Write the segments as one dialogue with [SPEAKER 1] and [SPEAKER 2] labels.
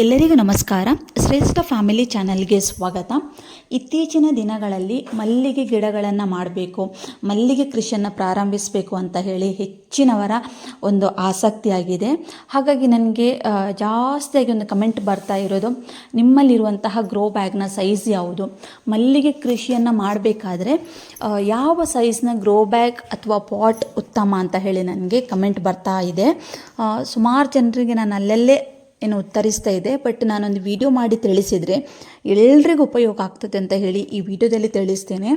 [SPEAKER 1] ಎಲ್ಲರಿಗೂ ನಮಸ್ಕಾರ. ಶ್ರೇಷ್ಠ ಫ್ಯಾಮಿಲಿ ಚಾನಲ್ಗೆ ಸ್ವಾಗತ. ಇತ್ತೀಚಿನ ದಿನಗಳಲ್ಲಿ ಮಲ್ಲಿಗೆ ಗಿಡಗಳನ್ನು ಮಾಡಬೇಕು, ಮಲ್ಲಿಗೆ ಕೃಷಿಯನ್ನು ಪ್ರಾರಂಭಿಸಬೇಕು ಅಂತ ಹೇಳಿ ಹೆಚ್ಚಿನವರ ಒಂದು ಆಸಕ್ತಿಯಾಗಿದೆ. ಹಾಗಾಗಿ ನನಗೆ ಜಾಸ್ತಿಯಾಗಿ ಒಂದು ಕಮೆಂಟ್ ಬರ್ತಾ ಇರೋದು, ನಿಮ್ಮಲ್ಲಿರುವಂತಹ ಗ್ರೋ ಬ್ಯಾಗ್ನ ಸೈಜ್ ಯಾವುದು? ಮಲ್ಲಿಗೆ ಕೃಷಿಯನ್ನು ಮಾಡಬೇಕಾದ್ರೆ ಯಾವ ಸೈಜ್ನ ಗ್ರೋ ಬ್ಯಾಗ್ ಅಥವಾ ಪಾಟ್ ಉತ್ತಮ ಅಂತ ಹೇಳಿ ನನಗೆ ಕಮೆಂಟ್ ಬರ್ತಾ ಇದೆ. ಸುಮಾರು ಜನರಿಗೆ ನಾನು ಅಲ್ಲಲ್ಲೇ ಏನು ಉತ್ತರಿಸ್ತಾ ಇದೆ ಬಟ್ ನಾನೊಂದು ವಿಡಿಯೋ ಮಾಡಿ ತಿಳಿಸಿದರೆ ಎಲ್ರಿಗೂ ಉಪಯೋಗ ಆಗ್ತದೆ ಅಂತ ಹೇಳಿ ಈ ವಿಡಿಯೋದಲ್ಲಿ ತಿಳಿಸ್ತೇನೆ.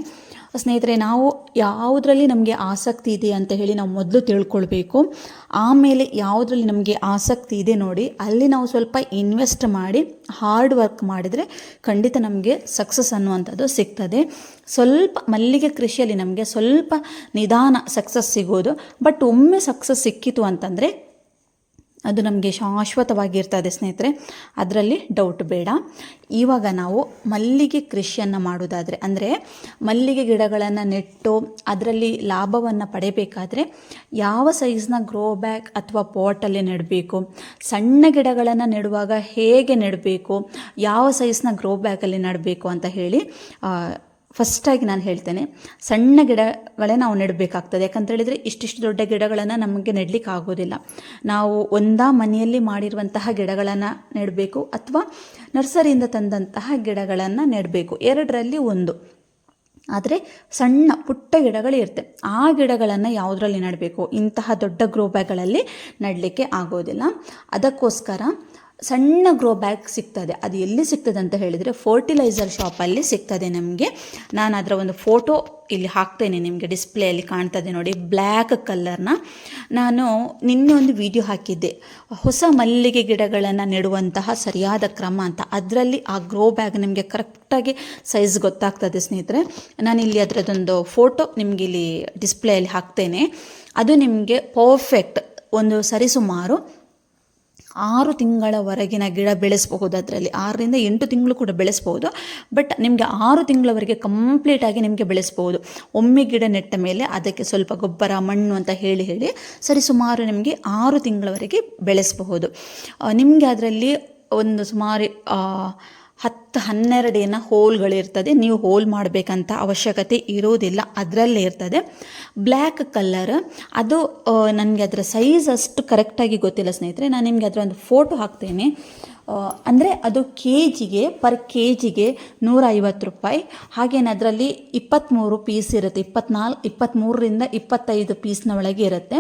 [SPEAKER 1] ಸ್ನೇಹಿತರೆ, ನಾವು ಯಾವುದರಲ್ಲಿ ನಮಗೆ ಆಸಕ್ತಿ ಇದೆ ಅಂತ ಹೇಳಿ ನಾವು ಮೊದಲು ತಿಳ್ಕೊಳ್ಬೇಕು. ಆಮೇಲೆ ಯಾವುದರಲ್ಲಿ ನಮಗೆ ಆಸಕ್ತಿ ಇದೆ ನೋಡಿ, ಅಲ್ಲಿ ನಾವು ಸ್ವಲ್ಪ ಇನ್ವೆಸ್ಟ್ ಮಾಡಿ ಹಾರ್ಡ್ ವರ್ಕ್ ಮಾಡಿದರೆ ಖಂಡಿತ ನಮಗೆ ಸಕ್ಸಸ್ ಅನ್ನುವಂಥದ್ದು ಸಿಗ್ತದೆ. ಸ್ವಲ್ಪ ಮಲ್ಲಿಗೆ ಕೃಷಿಯಲ್ಲಿ ನಮಗೆ ಸ್ವಲ್ಪ ನಿಧಾನ ಸಕ್ಸಸ್ ಸಿಗೋದು ಬಟ್ ಒಮ್ಮೆ ಸಕ್ಸಸ್ ಸಿಕ್ಕಿತು ಅಂತಂದರೆ ಅದು ನಮಗೆ ಶಾಶ್ವತವಾಗಿರ್ತದೆ ಸ್ನೇಹಿತರೆ. ಅದರಲ್ಲಿ ಡೌಟ್ ಬೇಡ. ಇವಾಗ ನಾವು ಮಲ್ಲಿಗೆ ಕೃಷಿಯನ್ನು ಮಾಡೋದಾದರೆ, ಅಂದರೆ ಮಲ್ಲಿಗೆ ಗಿಡಗಳನ್ನು ನೆಟ್ಟು ಅದರಲ್ಲಿ ಲಾಭವನ್ನು ಪಡೆಯಬೇಕಾದ್ರೆ ಯಾವ ಸೈಜ್ನ ಗ್ರೋ ಬ್ಯಾಗ್ ಅಥವಾ ಪಾಟಲ್ಲಿ ನೆಡಬೇಕು, ಸಣ್ಣ ಗಿಡಗಳನ್ನು ನೆಡುವಾಗ ಹೇಗೆ ನೆಡಬೇಕು, ಯಾವ ಸೈಜ್ನ ಗ್ರೋ ಬ್ಯಾಗಲ್ಲಿ ನೆಡಬೇಕು ಅಂತ ಹೇಳಿ ಫಸ್ಟಾಗಿ ನಾನು ಹೇಳ್ತೇನೆ, ಸಣ್ಣ ಗಿಡಗಳೇ ನಾವು ನೆಡಬೇಕಾಗ್ತದೆ. ಯಾಕಂತ ಹೇಳಿದರೆ ಇಷ್ಟಿಷ್ಟು ದೊಡ್ಡ ಗಿಡಗಳನ್ನು ನಮಗೆ ನೆಡಲಿಕ್ಕೆ ಆಗೋದಿಲ್ಲ ನಾವು ಒಂದಾ ಮನೆಯಲ್ಲಿ ಮಾಡಿರುವಂತಹ ಗಿಡಗಳನ್ನು ನೆಡಬೇಕು, ಅಥವಾ ನರ್ಸರಿಯಿಂದ ತಂದಂತಹ ಗಿಡಗಳನ್ನು ನೆಡಬೇಕು. ಎರಡರಲ್ಲಿ ಒಂದು. ಆದರೆ ಸಣ್ಣ ಪುಟ್ಟ ಗಿಡಗಳು ಇರುತ್ತೆ. ಆ ಗಿಡಗಳನ್ನು ಯಾವುದರಲ್ಲಿ ನೆಡಬೇಕು? ಇಂತಹ ದೊಡ್ಡ ಗ್ರೋ ಬ್ಯಾಗ್ಗಳಲ್ಲಿ ನೆಡಲಿಕ್ಕೆ ಆಗೋದಿಲ್ಲ. ಅದಕ್ಕೋಸ್ಕರ ಸಣ್ಣ ಗ್ರೋ ಬ್ಯಾಗ್ ಸಿಗ್ತದೆ. ಅದು ಎಲ್ಲಿ ಸಿಗ್ತದೆ ಅಂತ ಹೇಳಿದರೆ ಫರ್ಟಿಲೈಸರ್ ಶಾಪಲ್ಲಿ ಸಿಗ್ತದೆ ನಮಗೆ. ನಾನು ಅದರ ಒಂದು ಫೋಟೋ ಇಲ್ಲಿ ಹಾಕ್ತೇನೆ ನಿಮಗೆ ಡಿಸ್ಪ್ಲೇಯಲ್ಲಿ ಕಾಣ್ತದೆ ನೋಡಿ ಬ್ಲ್ಯಾಕ್ ಕಲರ್ನ ನಾನು ನಿನ್ನೆ ಒಂದು ವಿಡಿಯೋ ಹಾಕಿದ್ದೆ. ಹೊಸ ಮಲ್ಲಿಗೆ ಗಿಡಗಳನ್ನು ನೆಡುವಂತಹ ಸರಿಯಾದ ಕ್ರಮ ಅಂತ. ಅದರಲ್ಲಿ ಆ ಗ್ರೋ ಬ್ಯಾಗ್ ನಿಮಗೆ ಕರೆಕ್ಟಾಗಿ ಸೈಜ್ ಗೊತ್ತಾಗ್ತದೆ ಸ್ನೇಹಿತರೆ. ನಾನು ಇಲ್ಲಿ ಅದರದೊಂದು ಫೋಟೋ ನಿಮಗೆ ಇಲ್ಲಿ ಡಿಸ್ಪ್ಲೇಯಲ್ಲಿ ಹಾಕ್ತೇನೆ. ಅದು ನಿಮಗೆ ಪರ್ಫೆಕ್ಟ್ ಒಂದು ಸರಿಸುಮಾರು ಆರು ತಿಂಗಳವರೆಗಿನ ಗಿಡ ಬೆಳೆಸಬಹುದು ಅದರಲ್ಲಿ. ಆರರಿಂದ ಎಂಟು ತಿಂಗಳು ಕೂಡ ಬೆಳೆಸ್ಬೋದು ಬಟ್ ನಿಮಗೆ ಆರು ತಿಂಗಳವರೆಗೆ ಕಂಪ್ಲೀಟಾಗಿ ನಿಮಗೆ ಬೆಳೆಸ್ಬೋದು ಒಮ್ಮೆ ಗಿಡ ನೆಟ್ಟ ಮೇಲೆ ಅದಕ್ಕೆ ಸ್ವಲ್ಪ ಗೊಬ್ಬರ, ಮಣ್ಣು ಅಂತ ಹೇಳಿ ಹೇಳಿ ಸರಿ ಸುಮಾರು ನಿಮಗೆ ಆರು ತಿಂಗಳವರೆಗೆ ಬೆಳೆಸಬಹುದು. ನಿಮಗೆ ಅದರಲ್ಲಿ ಒಂದು ಸುಮಾರು ಹತ್ತು ಹನ್ನೆರಡು ಏನೋ ಹೋಲ್ಗಳಿರ್ತದೆ ನೀವು ಹೋಲ್ ಮಾಡಬೇಕಂತ ಅವಶ್ಯಕತೆ ಇರೋದಿಲ್ಲ, ಅದರಲ್ಲೇ ಇರ್ತದೆ. ಬ್ಲ್ಯಾಕ್ ಕಲ್ಲರ್ ಅದು ನನಗೆ ಅದರ ಸೈಜ್ ಅಷ್ಟು ಕರೆಕ್ಟಾಗಿ ಗೊತ್ತಿಲ್ಲ ಸ್ನೇಹಿತರೆ, ನಾನು ನಿಮಗೆ ಅದರ ಒಂದು ಫೋಟೋ ಹಾಕ್ತೇನೆ. ಅಂದರೆ ಅದು ಕೆ ಜಿಗೆ ಪರ್ ಕೆ ಜಿಗೆ ನೂರ ಐವತ್ತು ರೂಪಾಯಿ. ಹಾಗೇನೆ ಅದರಲ್ಲಿ ಇಪ್ಪತ್ತ್ಮೂರು ಪೀಸ್ ಇರುತ್ತೆ ಇಪ್ಪತ್ನಾಲ್ಕು ಇಪ್ಪತ್ತ್ಮೂರರಿಂದ ಇಪ್ಪತ್ತೈದು ಪೀಸ್ನ ಒಳಗೆ ಇರುತ್ತೆ.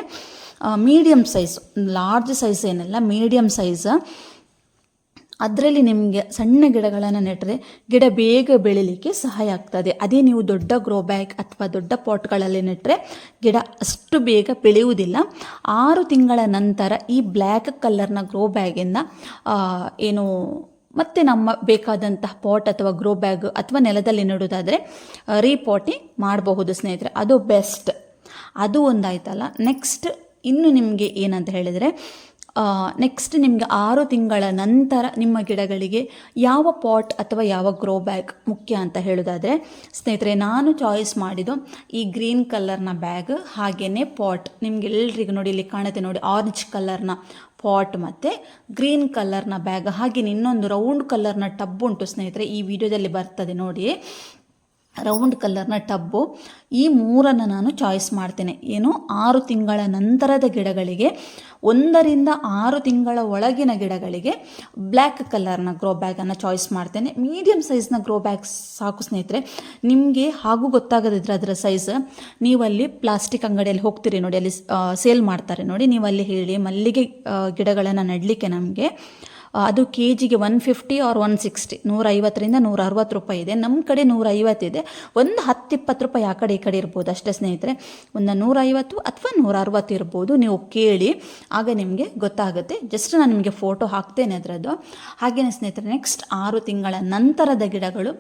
[SPEAKER 1] ಮೀಡಿಯಮ್ ಸೈಜ್ ಲಾರ್ಜ್ ಸೈಜ್ ಏನಲ್ಲ ಮೀಡಿಯಮ್ ಸೈಜ್ ಅದರಲ್ಲಿ ನಿಮಗೆ ಸಣ್ಣ ಗಿಡಗಳನ್ನು ನೆಟ್ಟರೆ ಗಿಡ ಬೇಗ ಬೆಳಿಲಿಕ್ಕೆ ಸಹಾಯ ಆಗ್ತದೆ. ಅದೇ ನೀವು ದೊಡ್ಡ ಗ್ರೋ ಬ್ಯಾಗ್ ಅಥವಾ ದೊಡ್ಡ ಪಾಟ್ಗಳಲ್ಲಿ ನೆಟ್ಟರೆ ಗಿಡ ಅಷ್ಟು ಬೇಗ ಬೆಳೆಯುವುದಿಲ್ಲ. ಆರು ತಿಂಗಳ ನಂತರ ಈ ಬ್ಲ್ಯಾಕ್ ಕಲರ್ನ ಗ್ರೋ ಬ್ಯಾಗಿಂದ ಏನು ಮತ್ತೆ ನಮ್ಮ ಬೇಕಾದಂತಹ ಪಾಟ್ ಅಥವಾ ಗ್ರೋ ಬ್ಯಾಗ್ ಅಥವಾ ನೆಲದಲ್ಲಿ ನೆಡೋದಾದರೆ ರೀಪಾಟಿಂಗ್ ಮಾಡಬಹುದು ಸ್ನೇಹಿತರೆ. ಅದು ಬೆಸ್ಟ್ ಅದು ಒಂದಾಯ್ತಲ್ಲ. ನೆಕ್ಸ್ಟ್ ಇನ್ನು ನಿಮಗೆ ಏನಂತ ಹೇಳಿದರೆ ನೆಕ್ಸ್ಟ್ ನಿಮಗೆ ಆರು ತಿಂಗಳ ನಂತರ ನಿಮ್ಮ ಗಿಡಗಳಿಗೆ ಯಾವ ಪಾಟ್ ಅಥವಾ ಯಾವ ಗ್ರೋ ಬ್ಯಾಗ್ ಮುಖ್ಯ ಅಂತ ಹೇಳೋದಾದರೆ, ಸ್ನೇಹಿತರೆ, ನಾನು ಚಾಯ್ಸ್ ಮಾಡಿದ್ದು ಈ ಗ್ರೀನ್ ಕಲರ್ನ ಬ್ಯಾಗ್ ಹಾಗೆಯೇ ಪಾಟ್ ನಿಮ್ಗೆ ಎಲ್ರಿಗೂ ನೋಡಿ, ಇಲ್ಲಿ ಕಾಣುತ್ತೆ ನೋಡಿ ಆರೆಂಜ್ ಕಲರ್ನ ಪಾಟ್ ಮತ್ತು ಗ್ರೀನ್ ಕಲರ್ನ ಬ್ಯಾಗ್ ಹಾಗೆ ಇನ್ನೊಂದು ರೌಂಡ್ ಕಲರ್ನ ಟಬ್ ಉಂಟು, ಸ್ನೇಹಿತರೆ, ಈ ವಿಡಿಯೋದಲ್ಲಿ ಬರ್ತದೆ ನೋಡಿ. ರೌಂಡ್ ಕಲರ್ನ ಟಬ್ಬು. ಈ ಮೂರನ್ನು ನಾನು ಚಾಯ್ಸ್ ಮಾಡ್ತೇನೆ. ಏನು? ಆರು ತಿಂಗಳ ನಂತರದ ಗಿಡಗಳಿಗೆ, ಒಂದರಿಂದ ಆರು ತಿಂಗಳ ಒಳಗಿನ ಗಿಡಗಳಿಗೆ ಬ್ಲ್ಯಾಕ್ ಕಲರ್ನ ಗ್ರೋ ಬ್ಯಾಗನ್ನು ಚಾಯ್ಸ್ ಮಾಡ್ತೇನೆ. ಮೀಡಿಯಮ್ ಸೈಜ್ನ ಗ್ರೋ ಬ್ಯಾಗ್ ಸಾಕು ಸ್ನೇಹಿತರೆ, ನಿಮಗೆ ಹಾಗೂ ಗೊತ್ತಾಗದಿದ್ರೆ ಅದರ ಸೈಜ್ ನೀವಲ್ಲಿ ಪ್ಲಾಸ್ಟಿಕ್ ಅಂಗಡಿಯಲ್ಲಿ ಹೋಗ್ತೀರಿ ನೋಡಿ, ಅಲ್ಲಿ ಸೇಲ್ ಮಾಡ್ತಾರೆ ನೋಡಿ. ನೀವು ಅಲ್ಲಿ ಹೇಳಿ ಮಲ್ಲಿಗೆ ಗಿಡಗಳನ್ನು ನೆಡಲಿಕ್ಕೆ ನಮಗೆ ಅದು ಕೆ ಜಿಗೆ one fifty or one sixty ನೂರೈವತ್ತರಿಂದ ನೂರ ಅರವತ್ತು ರೂಪಾಯಿ ಇದೆ. ನಮ್ಮ ಕಡೆ ನೂರ ಐವತ್ತಿದೆ ಒಂದು ಹತ್ತು ಇಪ್ಪತ್ತು ರೂಪಾಯಿ ಆ ಕಡೆ ಈ ಕಡೆ ಇರ್ಬೋದು ಅಷ್ಟೇ ಸ್ನೇಹಿತರೆ. ಒಂದು ನೂರೈವತ್ತು ಅಥವಾ ನೂರ ಅರವತ್ತು ಇರ್ಬೋದು. ನೀವು ಕೇಳಿ, ಆಗ ನಿಮಗೆ ಗೊತ್ತಾಗುತ್ತೆ. ಜಸ್ಟ್ ನಾನು ನಿಮಗೆ ಫೋಟೋ ಹಾಕ್ತೇನೆ ಅದರದ್ದು. ಹಾಗೆಯೇ ಸ್ನೇಹಿತರೆ ನೆಕ್ಸ್ಟ್ ಆರು ತಿಂಗಳ ನಂತರದ ಗಿಡಗಳು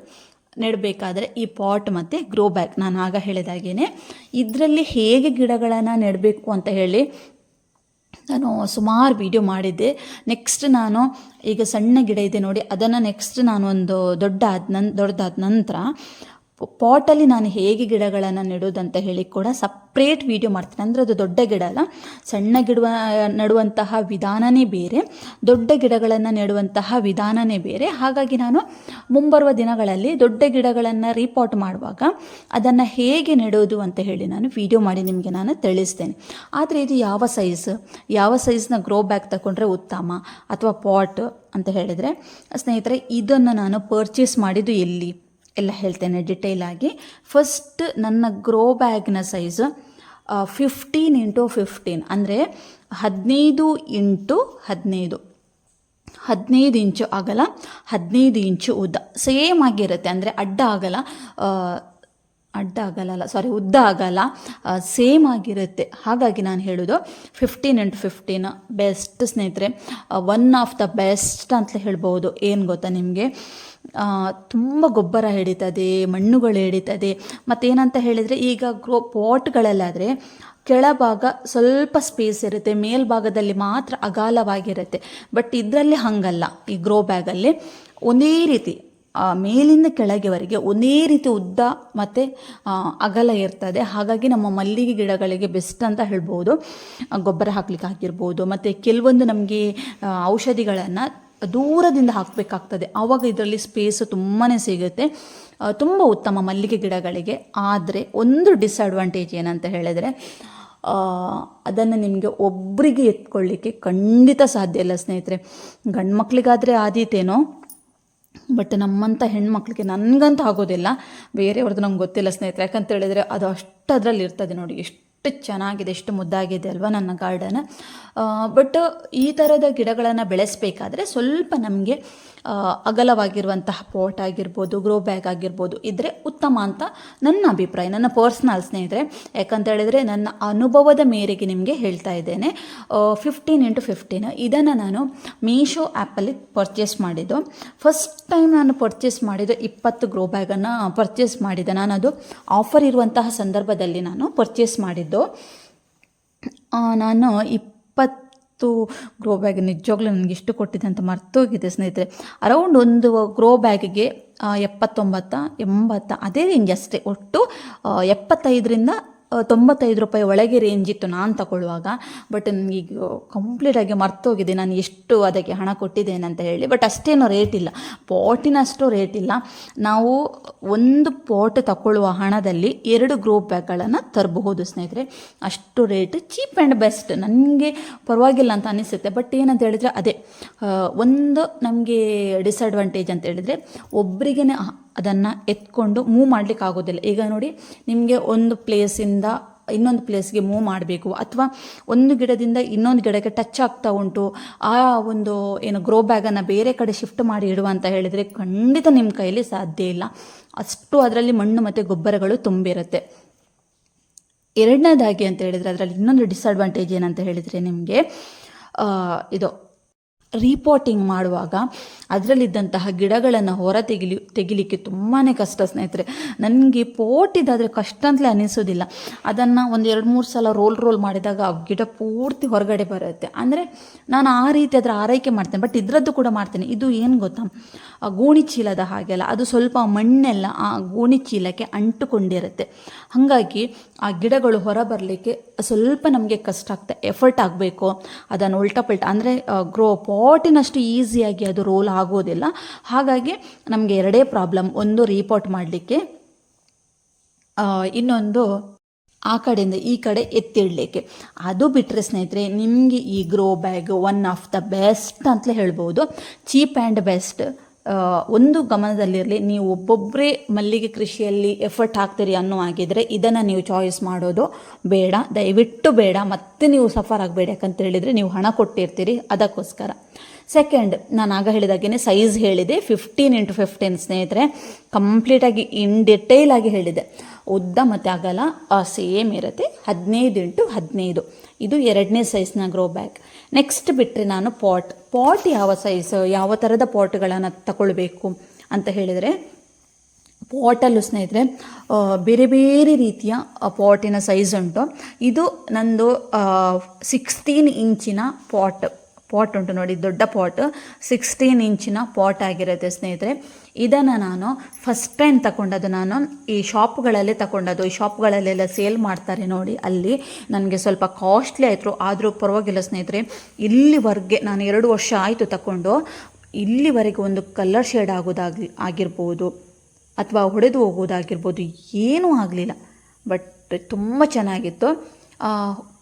[SPEAKER 1] ನೆಡಬೇಕಾದ್ರೆ ಈ ಪಾಟ್ ಮತ್ತು ಗ್ರೋ ಬ್ಯಾಗ್ ನಾನು ಆಗ ಹೇಳಿದಾಗೇನೆ. ಇದರಲ್ಲಿ ಹೇಗೆ ಗಿಡಗಳನ್ನು ನೆಡಬೇಕು ಅಂತ ಹೇಳಿ ನಾನು ಸುಮಾರು ವೀಡಿಯೋ ಮಾಡಿದ್ದೆ. ನೆಕ್ಸ್ಟ್ ನಾನು ಈಗ ಸಣ್ಣ ಗಿಡ ಇದೆ ನೋಡಿ, ಅದನ್ನು ನೆಕ್ಸ್ಟ್ ನಾನು ಒಂದು ದೊಡ್ಡ ಆದ ನನ್ ದೊಡ್ಡದಾದ ನಂತರ ಪಾಟಲ್ಲಿ ನಾನು ಹೇಗೆ ಗಿಡಗಳನ್ನು ನೆಡೋದಂತ ಹೇಳಿ ಕೂಡ ಸಪ್ರೇಟ್ ವಿಡಿಯೋ ಮಾಡ್ತೀನಿ. ಅಂದರೆ ಅದು ದೊಡ್ಡ ಗಿಡ ಅಲ್ಲ. ಸಣ್ಣ ಗಿಡ ನೆಡುವಂತಹ ವಿಧಾನನೇ ಬೇರೆ. ದೊಡ್ಡ ಗಿಡಗಳನ್ನು ನೆಡುವಂತಹ ವಿಧಾನನೇ ಬೇರೆ. ಹಾಗಾಗಿ ನಾನು ಮುಂಬರುವ ದಿನಗಳಲ್ಲಿ ದೊಡ್ಡ ಗಿಡಗಳನ್ನು ರೀಪಾಟ್ ಮಾಡುವಾಗ ಅದನ್ನು ಹೇಗೆ ನೆಡೋದು ಅಂತ ಹೇಳಿ ನಾನು ವಿಡಿಯೋ ಮಾಡಿ ನಿಮಗೆ ನಾನು ತಿಳಿಸ್ತೇನೆ. ಆದರೆ ಇದು ಯಾವ ಸೈಜ್ ಯಾವ ಸೈಜ್ನ ಗ್ರೋ ಬ್ಯಾಗ್ ತಗೊಂಡ್ರೆ ಉತ್ತಮ ಅಥವಾ ಪಾಟ್ ಅಂತ ಹೇಳಿದರೆ, ಸ್ನೇಹಿತರೆ, ಇದನ್ನು ನಾನು ಪರ್ಚೇಸ್ ಮಾಡಿದ್ದು ಎಲ್ಲಿ? ಎಲ್ಲ ಹೇಳ್ತೇನೆ ಡಿಟೇಲ್ ಆಗಿ. ಫಸ್ಟ್ ನನ್ನ ಗ್ರೋ ಬ್ಯಾಗ್ನ ಸೈಜ್ ಫಿಫ್ಟೀನ್ ಇಂಟು ಫಿಫ್ಟೀನ್ ಅಂದರೆ ಹದಿನೈದು ಇಂಟು ಹದಿನೈದು. ಹದಿನೈದು ಇಂಚು ಅಗಲ ಹದಿನೈದು ಇಂಚು ಉದ್ದ. ಸೇಮ್ ಆಗಿರುತ್ತೆ, ಅಂದರೆ ಅಡ್ಡ ಆಗಲ್ಲ. ಅಡ್ಡ ಆಗಲ್ಲ ಸಾರಿ ಉದ್ದ ಆಗಲ್ಲ ಸೇಮ್ ಆಗಿರುತ್ತೆ. ಹಾಗಾಗಿ ನಾನು ಹೇಳೋದು ಫಿಫ್ಟೀನ್ ಇಂಟು ಫಿಫ್ಟೀನ್ ಬೆಸ್ಟ್ ಸ್ನೇಹಿತರೆ ಒನ್ ಆಫ್ ದ ಬೆಸ್ಟ್ ಅಂತ ಹೇಳ್ಬೋದು. ಏನು ಗೊತ್ತಾ ನಿಮಗೆ? ತುಂಬ ಗೊಬ್ಬರ ಹಿಡಿತದೆ, ಮಣ್ಣುಗಳು ಹಿಡಿತದೆ. ಮತ್ತೇನಂತ ಹೇಳಿದರೆ, ಈಗ ಗ್ರೋ, ಪಾಟ್ಗಳಲ್ಲಾದರೆ ಕೆಳಭಾಗ ಸ್ವಲ್ಪ ಸ್ಪೇಸ್ ಇರುತ್ತೆ, ಮೇಲ್ಭಾಗದಲ್ಲಿ ಮಾತ್ರ ಅಗಾಲವಾಗಿರುತ್ತೆ. ಬಟ್ ಇದರಲ್ಲಿ ಹಾಗಲ್ಲ, ಈ ಗ್ರೋ ಬ್ಯಾಗಲ್ಲಿ ಒಂದೇ ರೀತಿ ಮೇಲಿಂದ ಕೆಳಗೆವರೆಗೆ ಒಂದೇ ರೀತಿ ಉದ್ದ ಮತ್ತು ಅಗಲ ಇರ್ತದೆ. ಹಾಗಾಗಿ ನಮ್ಮ ಮಲ್ಲಿಗೆ ಗಿಡಗಳಿಗೆ ಬೆಸ್ಟ್ ಅಂತ ಹೇಳ್ಬೋದು. ಗೊಬ್ಬರ ಹಾಕ್ಲಿಕ್ಕೆ ಆಗಿರ್ಬೋದು. ಮತ್ತು ಕೆಲವೊಂದು ನಮಗೆ ಔಷಧಿಗಳನ್ನು ದೂರದಿಂದ ಹಾಕಬೇಕಾಗ್ತದೆ. ಆವಾಗ ಇದರಲ್ಲಿ ಸ್ಪೇಸ್ ತುಂಬಾ ಸಿಗುತ್ತೆ. ತುಂಬ ಉತ್ತಮ ಮಲ್ಲಿಗೆ ಗಿಡಗಳಿಗೆ. ಆದರೆ ಒಂದು ಡಿಸ್ಅಡ್ವಾಂಟೇಜ್ ಏನಂತ ಹೇಳಿದರೆ ಅದನ್ನು ನಿಮಗೆ ಒಬ್ಬರಿಗೆ ಎತ್ಕೊಳ್ಳಿಕ್ಕೆ ಖಂಡಿತ ಸಾಧ್ಯ ಇಲ್ಲ ಸ್ನೇಹಿತರೆ. ಗಂಡು ಮಕ್ಕಳಿಗಾದರೆ ಆದೀತೇನೋ ಬಟ್ ನಮ್ಮಂಥ ಹೆಣ್ಮಕ್ಳಿಗೆ ನನಗಂತೂ ಆಗೋದಿಲ್ಲ. ಬೇರೆಯವ್ರದ್ದು ನಂಗೆ ಗೊತ್ತಿಲ್ಲ ಸ್ನೇಹಿತರೆ. ಯಾಕಂತ ಹೇಳಿದರೆ ಅದು ಅಷ್ಟು ಅದರಲ್ಲಿ ಇರ್ತದೆ ನೋಡಿ. ಎಷ್ಟು ಚೆನ್ನಾಗಿದೆ, ಎಷ್ಟು ಮುದ್ದಾಗಿದೆ ಅಲ್ವಾ ನನ್ನ ಗಾರ್ಡನ್ ಬಟ್ ಈ ಥರದ ಗಿಡಗಳನ್ನು ಬೆಳೆಸಬೇಕಾದ್ರೆ ಸ್ವಲ್ಪ ನಮಗೆ ಅಗಲವಾಗಿರುವಂತಹ ಪಾಟ್ ಆಗಿರ್ಬೋದು ಗ್ರೋ ಬ್ಯಾಗ್ ಆಗಿರ್ಬೋದು ಇದ್ದರೆ ಉತ್ತಮ ಅಂತ ನನ್ನ ಅಭಿಪ್ರಾಯ, ನನ್ನ ಪರ್ಸ್ನಲ್ ಸ್ನೇಹಿತರೆ. ಯಾಕಂತ ಹೇಳಿದರೆ ನನ್ನ ಅನುಭವದ ಮೇರೆಗೆ ನಿಮಗೆ ಹೇಳ್ತಾ ಇದ್ದೇನೆ. ಫಿಫ್ಟೀನ್ ಇಂಟು ಫಿಫ್ಟೀನ್ ಇದನ್ನು ನಾನು ಮೀಶೋ ಆ್ಯಪಲ್ಲಿ ಪರ್ಚೇಸ್ ಮಾಡಿದ್ದು. ಫಸ್ಟ್ ಟೈಮ್ ನಾನು ಪರ್ಚೇಸ್ ಮಾಡಿದ್ದು ಇಪ್ಪತ್ತು ಗ್ರೋ ಬ್ಯಾಗನ್ನು ಪರ್ಚೇಸ್ ಮಾಡಿದ್ದೆ. ನಾನು ಅದು ಆಫರ್ ಇರುವಂತಹ ಸಂದರ್ಭದಲ್ಲಿ ನಾನು ಪರ್ಚೇಸ್ ಮಾಡಿದ್ದು. ನಾನು ಇಪ್ಪತ್ತು ಗ್ರೋ ಬ್ಯಾಗ್ ನಿಜವಾಗ್ಲೂ ನನಗೆ ಇಷ್ಟು ಕೊಟ್ಟಿದೆ ಅಂತ ಮರ್ತೋಗಿದೆ ಸ್ನೇಹಿತರೆ. ಅರೌಂಡ್ ಒಂದು ಗ್ರೋ ಬ್ಯಾಗಿಗೆ ಎಪ್ಪತ್ತೊಂಬತ್ತ, ಎಂಬತ್ತ, ಅದೇ ರೇಂಜ್ ಅಷ್ಟೇ. ಒಟ್ಟು ಎಪ್ಪತ್ತೈದರಿಂದ ತೊಂಬತ್ತೈದು ರೂಪಾಯಿ ಒಳಗೆ ರೇಂಜ್ ಇತ್ತು ನಾನು ತಗೊಳ್ಳುವಾಗ. ಬಟ್ ನನಗೀಗ ಕಂಪ್ಲೀಟಾಗಿ ಮರ್ತೋಗಿದೆ. ನಾನು ಎಷ್ಟು ಅದಕ್ಕೆ ಹಣ ಕೊಟ್ಟಿದ್ದೇನೆ ಅಂತ ಹೇಳಿ. ಬಟ್ ಅಷ್ಟೇನು ರೇಟ್ ಇಲ್ಲ. ಪಾಟಿನಷ್ಟು ರೇಟ್ ಇಲ್ಲ. ನಾವು ಒಂದು ಪಾಟ್ ತಗೊಳ್ಳುವ ಹಣದಲ್ಲಿ ಎರಡು ಗ್ರೋ ಬ್ಯಾಗ್ಗಳನ್ನು ತರಬಹುದು ಸ್ನೇಹಿತರೆ. ಅಷ್ಟು ರೇಟ್ ಚೀಪ್ ಆ್ಯಂಡ್ ಬೆಸ್ಟ್ ನನಗೆ ಪರವಾಗಿಲ್ಲ ಅಂತ ಅನಿಸುತ್ತೆ. ಬಟ್ ಏನಂತ ಹೇಳಿದರೆ ಅದೇ. ಒಂದು ನಮಗೆ ಡಿಸ್ಅಡ್ವಾಂಟೇಜ್ ಅಂತ ಹೇಳಿದರೆ ಒಬ್ಬರಿಗೇ ಅದನ್ನು ಎತ್ಕೊಂಡು ಮೂವ್ ಮಾಡಲಿಕ್ಕೆ ಆಗೋದಿಲ್ಲ. ಈಗ ನೋಡಿ, ನಿಮಗೆ ಒಂದು ಪ್ಲೇಸಿಂದ ಇನ್ನೊಂದು ಪ್ಲೇಸ್ಗೆ ಮೂವ್ ಮಾಡಬೇಕು. ಅಥವಾ ಒಂದು ಗಿಡದಿಂದ ಇನ್ನೊಂದು ಗಿಡಕ್ಕೆ ಟಚ್ ಆಗ್ತಾ ಉಂಟು. ಆ ಒಂದು ಏನು ಗ್ರೋ ಬ್ಯಾಗನ್ನು ಬೇರೆ ಕಡೆ ಶಿಫ್ಟ್ ಮಾಡಿ ಇಡುವ ಅಂತ ಹೇಳಿದರೆ ಖಂಡಿತ ನಿಮ್ಮ ಕೈಯಲ್ಲಿ ಸಾಧ್ಯ ಇಲ್ಲ. ಅಷ್ಟು ಅದರಲ್ಲಿ ಮಣ್ಣು ಮತ್ತು ಗೊಬ್ಬರಗಳು ತುಂಬಿರುತ್ತೆ. ಎರಡನೇದಾಗಿ ಅಂತ ಹೇಳಿದರೆ ಅದರಲ್ಲಿ ಇನ್ನೊಂದು ಡಿಸ್ಅಡ್ವಾಂಟೇಜ್ ಏನಂತ ಹೇಳಿದರೆ ನಿಮಗೆ ಇದು ರೀಪೋಟಿಂಗ್ ಮಾಡುವಾಗ ಅದರಲ್ಲಿದ್ದಂತಹ ಗಿಡಗಳನ್ನು ಹೊರ ತೆಗಿಲಿ ತೆಗಿಲಿಕ್ಕೆ ತುಂಬಾ ಕಷ್ಟ ಸ್ನೇಹಿತರೆ. ನನಗೆ ಪೋಟಿದಾದರೆ ಕಷ್ಟ ಅಂತಲೇ ಅನಿಸೋದಿಲ್ಲ. ಅದನ್ನು ಒಂದು ಎರಡು ಮೂರು ಸಲ ರೋಲ್ ರೋಲ್ ಮಾಡಿದಾಗ ಆ ಗಿಡ ಪೂರ್ತಿ ಹೊರಗಡೆ ಬರುತ್ತೆ. ಅಂದರೆ ನಾನು ಆ ರೀತಿ ಅದರ ಆರೈಕೆ ಮಾಡ್ತೇನೆ. ಬಟ್ ಇದರದ್ದು ಕೂಡ ಮಾಡ್ತೇನೆ. ಇದು ಏನು ಗೊತ್ತಾ? ಆ ಗೋಣಿ ಚೀಲದ ಹಾಗೆಲ್ಲ ಅದು ಸ್ವಲ್ಪ ಮಣ್ಣೆಲ್ಲ ಆ ಗೋಣಿ ಚೀಲಕ್ಕೆ ಅಂಟುಕೊಂಡಿರುತ್ತೆ. ಹಾಗಾಗಿ ಆ ಗಿಡಗಳು ಹೊರ ಬರಲಿಕ್ಕೆ ಸ್ವಲ್ಪ ನಮಗೆ ಕಷ್ಟ ಆಗ್ತದೆ ಎಫರ್ಟ್ ಆಗಬೇಕು. ಅದನ್ನು ಉಲ್ಟಾ ಪಲ್ಟ, ಅಂದರೆ ಗ್ರೋ ಪಾಟಿನಷ್ಟು ಈಸಿಯಾಗಿ ಅದು ರೋಲ್ ಆಗೋದಿಲ್ಲ. ಹಾಗಾಗಿ ನಮಗೆ ಎರಡೇ ಪ್ರಾಬ್ಲಮ್ ಒಂದು ರಿಪೋರ್ಟ್ ಮಾಡಲಿಕ್ಕೆ ಇನ್ನೊಂದು ಆ ಕಡೆಯಿಂದ ಈ ಕಡೆ ಎತ್ತಿಡಲಿಕ್ಕೆ. ಅದು ಬಿಟ್ಟರೆ ಸ್ನೇಹಿತರೆ, ನಿಮಗೆ ಈ grow bag one of the best ಅಂತಲೇ ಹೇಳ್ಬೋದು. ಚೀಪ್ ಆ್ಯಂಡ್ ಬೆಸ್ಟ್ ಒಂದು ಗಮನದಲ್ಲಿರಲಿ, ನೀವು ಒಬ್ಬೊಬ್ಬರೇ ಮಲ್ಲಿಗೆ ಕೃಷಿಯಲ್ಲಿ ಎಫರ್ಟ್ ಹಾಕ್ತೀರಿ ಅನ್ನೋ ಆಗಿದ್ರೆ ಇದನ್ನು ನೀವು ಚಾಯ್ಸ್ ಮಾಡೋದು ಬೇಡ. ದಯವಿಟ್ಟು ಬೇಡ. ಮತ್ತೆ ನೀವು ಸಫರ್ ಆಗಬೇಡಿ ಯಾಕಂತ ಹೇಳಿದರೆ ನೀವು ಹಣ ಕೊಟ್ಟಿರ್ತೀರಿ. ಅದಕ್ಕೋಸ್ಕರ. ಸೆಕೆಂಡ್ ನಾನು ಆಗ ಹೇಳಿದಾಗೇ ಸೈಜ್ ಹೇಳಿದೆ ಫಿಫ್ಟೀನ್ ಇಂಟು ಫಿಫ್ಟೀನ್ ಸ್ನೇಹಿತರೆ ಕಂಪ್ಲೀಟಾಗಿ ಇನ್ ಡಿಟೇಲ್ ಆಗಿ ಹೇಳಿದೆ. ಉದ್ದ ಮತ್ತು ಅಗಲ ಸೇಮ್ ಇರುತ್ತೆ, ಹದಿನೈದು ಇಂಟು ಹದಿನೈದು. ಇದು ಎರಡನೇ ಸೈಜ್ನ ಗ್ರೋ ಬ್ಯಾಗ್ ನೆಕ್ಸ್ಟ್ ಬಿಟ್ಟರೆ ನಾನು ಪಾಟ್ ಪಾಟ್ ಯಾವ ಸೈಜ್ ಯಾವ ಥರದ ಪಾಟ್ಗಳನ್ನು ತಗೊಳ್ಬೇಕು ಅಂತ ಹೇಳಿದರೆ ಪಾಟಲ್ಲೂ ಸ್ನೇಹಿತರೆ ಬೇರೆ ಬೇರೆ ರೀತಿಯ ಪಾಟಿನ ಸೈಜ್ ಉಂಟು. ಇದು ನಂದು ಸಿಕ್ಸ್ಟೀನ್ ಇಂಚಿನ ಪಾಟ್ ಪಾಟ್ ಉಂಟು ನೋಡಿ, ದೊಡ್ಡ ಪಾಟ್ ಸಿಕ್ಸ್ಟೀನ್ ಇಂಚಿನ ಪಾಟ್ ಆಗಿರುತ್ತೆ ಸ್ನೇಹಿತರೆ. ಇದನ್ನು ನಾನು ಫಸ್ಟ್ ಟೈಮ್ ತಗೊಂಡದ್ದು ನಾನು. ಈ ಶಾಪ್ಗಳಲ್ಲೇ ತಗೊಂಡದ್ದು ಈ ಶಾಪ್ಗಳಲ್ಲೆಲ್ಲ ಸೇಲ್ ಮಾಡ್ತಾರೆ ನೋಡಿ, ಅಲ್ಲಿ ನನಗೆ ಸ್ವಲ್ಪ ಕಾಸ್ಟ್ಲಿ ಆಯಿತು, ಆದರೂ ಪರವಾಗಿಲ್ಲ ಸ್ನೇಹಿತರೆ. ಇಲ್ಲಿವರೆಗೆ ನಾನು ಎರಡು ವರ್ಷ ಆಯಿತು ತಗೊಂಡು ಇಲ್ಲಿವರೆಗೆ ಒಂದು ಕಲರ್ ಶೇಡ್ ಆಗೋದಾಗ್ಲಿ ಆಗಿರ್ಬೋದು, ಅಥವಾ ಹೊಡೆದು ಹೋಗೋದಾಗಿರ್ಬೋದು, ಏನೂ ಆಗಲಿಲ್ಲ. ಬಟ್ ತುಂಬ ಚೆನ್ನಾಗಿತ್ತು.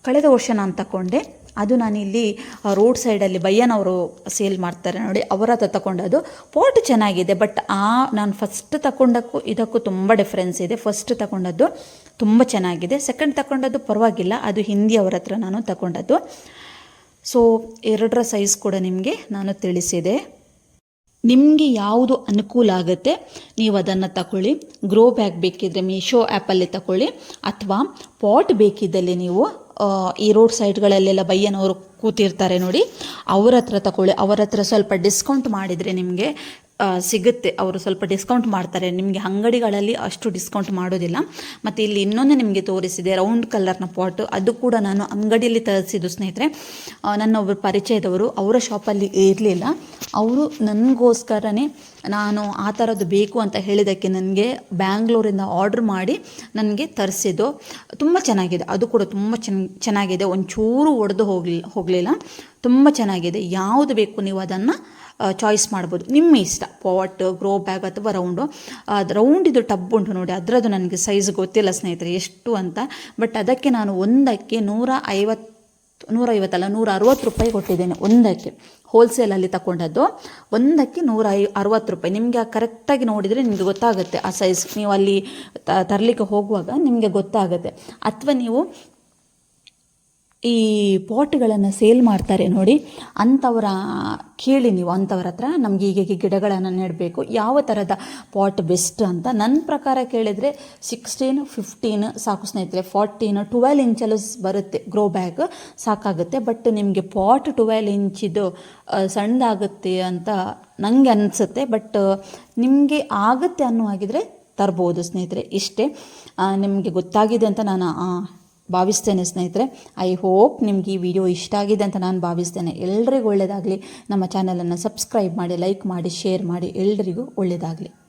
[SPEAKER 1] ಕಳೆದ ವರ್ಷ ನಾನು ತಗೊಂಡೆ ಅದು ನಾನಿಲ್ಲಿ ರೋಡ್ ಸೈಡಲ್ಲಿ ಬಯ್ಯನವರು ಸೇಲ್ ಮಾಡ್ತಾರೆ ನೋಡಿ, ಅವರ ಹತ್ರ ತಗೊಂಡದು ಪಾಟ್ ಚೆನ್ನಾಗಿದೆ ಬಟ್ ಆ, ನಾನು ಫಸ್ಟ್ ತಗೊಂಡಕ್ಕೂ ಇದಕ್ಕೂ ತುಂಬ ಡಿಫ್ರೆನ್ಸ್ ಇದೆ. ಫಸ್ಟ್ ತಗೊಂಡದ್ದು ತುಂಬ ಚೆನ್ನಾಗಿದೆ. ಸೆಕೆಂಡ್ ತಗೊಂಡದ್ದು ಪರವಾಗಿಲ್ಲ, ಅದು ಹಿಂದಿ ಅವರ ಹತ್ರ ನಾನು ತಗೊಂಡದ್ದು ಸೊ ಎರಡರ ಸೈಜ್ ಕೂಡ ನಿಮಗೆ ನಾನು ತಿಳಿಸಿದೆ. ನಿಮಗೆ ಯಾವುದು ಅನುಕೂಲ ಆಗುತ್ತೆ, ನೀವು ಅದನ್ನು ತಗೊಳ್ಳಿ ಗ್ರೋ ಬ್ಯಾಗ್ ಬೇಕಿದ್ದರೆ ಮೀಶೋ ಆ್ಯಪಲ್ಲಿ ತಗೊಳ್ಳಿ ಅಥವಾ ಪಾಟ್ ಬೇಕಿದ್ದಲ್ಲಿ ನೀವು ಈ ರೋಡ್ ಸೈಡ್ಗಳಲ್ಲೆಲ್ಲ ಬಯ್ಯನವರು ಕೂತಿರ್ತಾರೆ ನೋಡಿ. ಅವ್ರ ಹತ್ರ ತಗೊಳ್ಳಿ ಅವರ ಹತ್ರ ಸ್ವಲ್ಪ ಡಿಸ್ಕೌಂಟ್ ಮಾಡಿದರೆ ನಿಮಗೆ ಸಿಗುತ್ತೆ. ಅವರು ಸ್ವಲ್ಪ ಡಿಸ್ಕೌಂಟ್ ಮಾಡ್ತಾರೆ. ನಿಮಗೆ ಅಂಗಡಿಗಳಲ್ಲಿ ಅಷ್ಟು ಡಿಸ್ಕೌಂಟ್ ಮಾಡೋದಿಲ್ಲ. ಮತ್ತು ಇಲ್ಲಿ ಇನ್ನೊಂದು ನಿಮಗೆ ತೋರಿಸಿದೆ ರೌಂಡ್ ಕಲರ್ನ ಪಾಟ್ ಅದು ಕೂಡ ನಾನು ಅಂಗಡಿಯಲ್ಲಿ ತರಿಸಿದ್ದು ಸ್ನೇಹಿತರೆ. ನನ್ನ ಒಬ್ಬರು ಪರಿಚಯದವರು, ಅವರ ಶಾಪಲ್ಲಿ ಇರಲಿಲ್ಲ. ಅವರು ನನಗೋಸ್ಕರನೇ ನಾನು ಆ ಥರದ್ದು ಬೇಕು ಅಂತ ಹೇಳಿದ್ದಕ್ಕೆ ನನಗೆ ಬ್ಯಾಂಗ್ಳೂರಿಂದ ಆರ್ಡ್ರ್ ಮಾಡಿ ನನಗೆ ತರಿಸಿದ್ದು. ತುಂಬ ಚೆನ್ನಾಗಿದೆ. ಅದು ಕೂಡ ತುಂಬ ಚೆನ್ನ ಚೆನ್ನಾಗಿದೆ. ಒಂಚೂರು ಒಡೆದು ಹೋಗ್ಲಿ, ಹೋಗಲಿಲ್ಲ. ತುಂಬ ಚೆನ್ನಾಗಿದೆ. ಯಾವುದು ಬೇಕು ನೀವು ಅದನ್ನು ಚಾಯ್ಸ್ ಮಾಡ್ಬೋದು. ನಿಮ್ಮ ಇಷ್ಟ ಪಾಟ್ ಗ್ರೋ ಬ್ಯಾಗ್ ಅಥವಾ ರೌಂಡು ಅದು ರೌಂಡಿದು ಟಬ್ ಉಂಟು ನೋಡಿ, ಅದರದ್ದು ನನಗೆ ಸೈಜ್ ಗೊತ್ತಿಲ್ಲ ಸ್ನೇಹಿತರೆ, ಎಷ್ಟು ಅಂತ. ಬಟ್ ಅದಕ್ಕೆ ನಾನು ಒಂದಕ್ಕೆ ನೂರ ಐವತ್ತು ನೂರೈವತ್ತಲ್ಲ ನೂರ ಅರವತ್ತು ರೂಪಾಯಿ ಕೊಟ್ಟಿದ್ದೇನೆ ಒಂದಕ್ಕೆ. ಹೋಲ್ಸೇಲಲ್ಲಿ ತಗೊಂಡದ್ದು ಒಂದಕ್ಕೆ ನೂರ ಐ, ಅರವತ್ತು ರೂಪಾಯಿ. ನಿಮಗೆ ಕರೆಕ್ಟಾಗಿ ನೋಡಿದರೆ ನಿಮಗೆ ಗೊತ್ತಾಗುತ್ತೆ ಆ ಸೈಜ್ ನೀವು ಅಲ್ಲಿ ತರಲಿಕ್ಕೆ ಹೋಗುವಾಗ ನಿಮಗೆ ಗೊತ್ತಾಗುತ್ತೆ. ಅಥವಾ ನೀವು ಈ ಪಾಟ್ಗಳನ್ನು ಸೇಲ್ ಮಾಡ್ತಾರೆ ನೋಡಿ, ಅಂಥವರ, ಕೇಳಿ ನೀವು ಅಂಥವ್ರ ಹತ್ರ ನಮಗೆ ಈಗ ಗಿಡಗಳನ್ನು ನೆಡಬೇಕು, ಯಾವ ಥರದ ಪಾಟ್ ಬೆಸ್ಟ್ ಅಂತ ನನ್ನ ಪ್ರಕಾರ ಕೇಳಿದರೆ ಸಿಕ್ಸ್ಟೀನ್ ಫಿಫ್ಟೀನ್ ಸಾಕು ಸ್ನೇಹಿತರೆ ಫಾರ್ಟೀನ್ ಟ್ವೆಲ್ ಇಂಚಲ್ಲೂ ಬರುತ್ತೆ ಗ್ರೋ ಬ್ಯಾಗ್ ಸಾಕಾಗುತ್ತೆ ಬಟ್ ನಿಮಗೆ ಪಾಟ್ ಟ್ವೆಲ್ ಇಂಚಿದು ಸಣ್ಣದಾಗುತ್ತೆ ಅಂತ ನನಗೆ ಅನಿಸುತ್ತೆ ಬಟ್ ನಿಮಗೆ ಆಗುತ್ತೆ ಅನ್ನೋ ಹಾಗಿದ್ರೆ ತರ್ಬೋದು ಸ್ನೇಹಿತರೆ, ಇಷ್ಟೇ. ನಿಮಗೆ ಗೊತ್ತಾಗಿದೆ ಅಂತ ನಾನು ಭಾವಿಸ್ತೇನೆ ಸ್ನೇಹಿತರೆ. ಐ ಹೋಪ್ ನಿಮ್ಗೆ ಈ ವಿಡಿಯೋ ಇಷ್ಟ ಆಗಿದೆ ಅಂತ ನಾನು ಭಾವಿಸ್ತೇನೆ. ಎಲ್ರಿಗೂ ಒಳ್ಳೆಯದಾಗಲಿ ನಮ್ಮ ಚಾನಲನ್ನು ಸಬ್ಸ್ಕ್ರೈಬ್ ಮಾಡಿ ಲೈಕ್ ಮಾಡಿ ಶೇರ್ ಮಾಡಿ. ಎಲ್ರಿಗೂ ಒಳ್ಳೆಯದಾಗಲಿ